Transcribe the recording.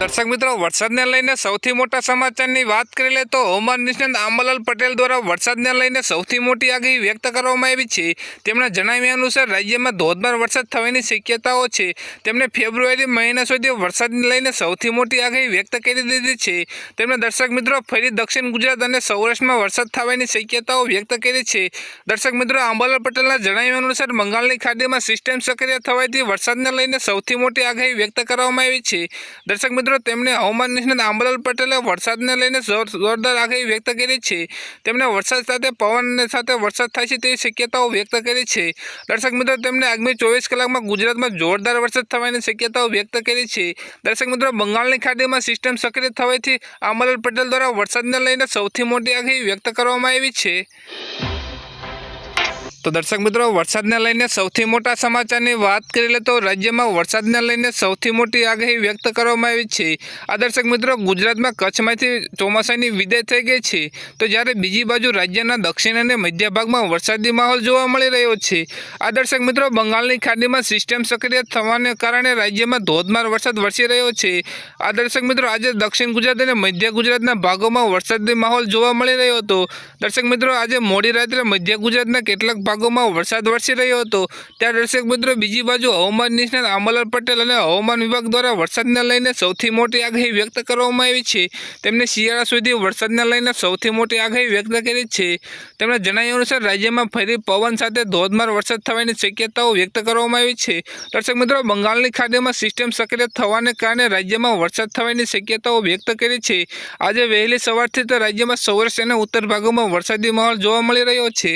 દર્શક મિત્રો, વરસાદને લઈને સૌથી મોટા સમાચારની વાત કરી લે તો હવામાન નિષ્ણાંત આંબાલાલ પટેલ દ્વારા વરસાદને લઈને સૌથી મોટી આગાહી વ્યક્ત કરવામાં આવી છે. તેમના જણાવ્યા અનુસાર, રાજ્યમાં ધોધમાર વરસાદ થવાની શક્યતાઓ છે. તેમણે ફેબ્રુઆરી મહિના સુધી વરસાદને લઈને સૌથી મોટી આગાહી વ્યક્ત કરી દીધી છે. તેમણે દર્શક મિત્રો, ફરી દક્ષિણ ગુજરાત અને સૌરાષ્ટ્રમાં વરસાદ થવાની શક્યતાઓ વ્યક્ત કરી છે. દર્શક મિત્રો, આંબાલાલ પટેલના જણાવ્યા અનુસાર, બંગાળની ખાડીમાં સિસ્ટમ સક્રિય થવાથી વરસાદને લઈને સૌથી મોટી આગાહી વ્યક્ત કરવામાં આવી છે. દર્શક મિત્રો તેમણે હવામાન નિષ્ણાત આંબલાલ પટેલે વરસાદને લઈને જોર- જોરદાર આગાહી વ્યક્ત કરી છે. તેમણે વરસાદ સાથે પવન સાથે વરસાદ થાય છે તેવી શક્યતાઓ વ્યક્ત કરી છે. દર્શક મિત્રો, તેમણે આગામી ચોવીસ કલાકમાં ગુજરાતમાં જોરદાર વરસાદ થવાની શક્યતાઓ વ્યક્ત કરી છે. દર્શક મિત્રો, બંગાળની ખાડીમાં સિસ્ટમ સક્રિય થવાથી આંબલાલ પટેલ દ્વારા વરસાદને લઈને સૌથી મોટી આગાહી વ્યક્ત કરવામાં આવી છે. તો દર્શક મિત્રો, વરસાદને લઈને સૌથી મોટા સમાચારની વાત કરી લે તો રાજ્યમાં વરસાદને લઈને સૌથી મોટી આગાહી વ્યક્ત કરવામાં આવી છે. આ દર્શક મિત્રો, ગુજરાતમાં કચ્છમાંથી ચોમાસાની વિદાય થઈ ગઈ છે. તો જ્યારે બીજી બાજુ રાજ્યના દક્ષિણ અને મધ્ય ભાગમાં વરસાદી માહોલ જોવા મળી રહ્યો છે. આ દર્શક મિત્રો, બંગાળની ખાડીમાં સિસ્ટમ સક્રિય થવાને કારણે રાજ્યમાં ધોધમાર વરસાદ વરસી રહ્યો છે. આ દર્શક મિત્રો, આજે દક્ષિણ ગુજરાત અને મધ્ય ગુજરાતના ભાગોમાં વરસાદી માહોલ જોવા મળી રહ્યો હતો. દર્શક મિત્રો, આજે મોડી રાત્રે મધ્ય ગુજરાતના કેટલાક ભાગોમાં વરસાદ વરસી રહ્યો હતો. ત્યાં દર્શક મિત્રો બીજી બાજુ હવામાન નિષ્ણાત આંબાલાલ પટેલ અને હવામાન વિભાગ દ્વારા વરસાદને લઈને સૌથી મોટી આગાહી વ્યક્ત કરવામાં આવી છે. તેમણે શિયાળા સુધી વરસાદને લઈને સૌથી મોટી આગાહી વ્યક્ત કરી છે. તેમણે જણાવ્યું અનુસાર રાજ્યમાં ફરી પવન સાથે ધોધમાર વરસાદ થવાની શક્યતાઓ વ્યક્ત કરવામાં આવી છે. દર્શક મિત્રો, બંગાળની ખાડીમાં સિસ્ટમ સક્રિય થવાને કારણે રાજ્યમાં વરસાદ થવાની શક્યતાઓ વ્યક્ત કરી છે. આજે વહેલી સવારથી તો રાજ્યમાં સૌરાષ્ટ્ર અને ઉત્તર ભાગોમાં વરસાદી માહોલ જોવા મળી રહ્યો છે.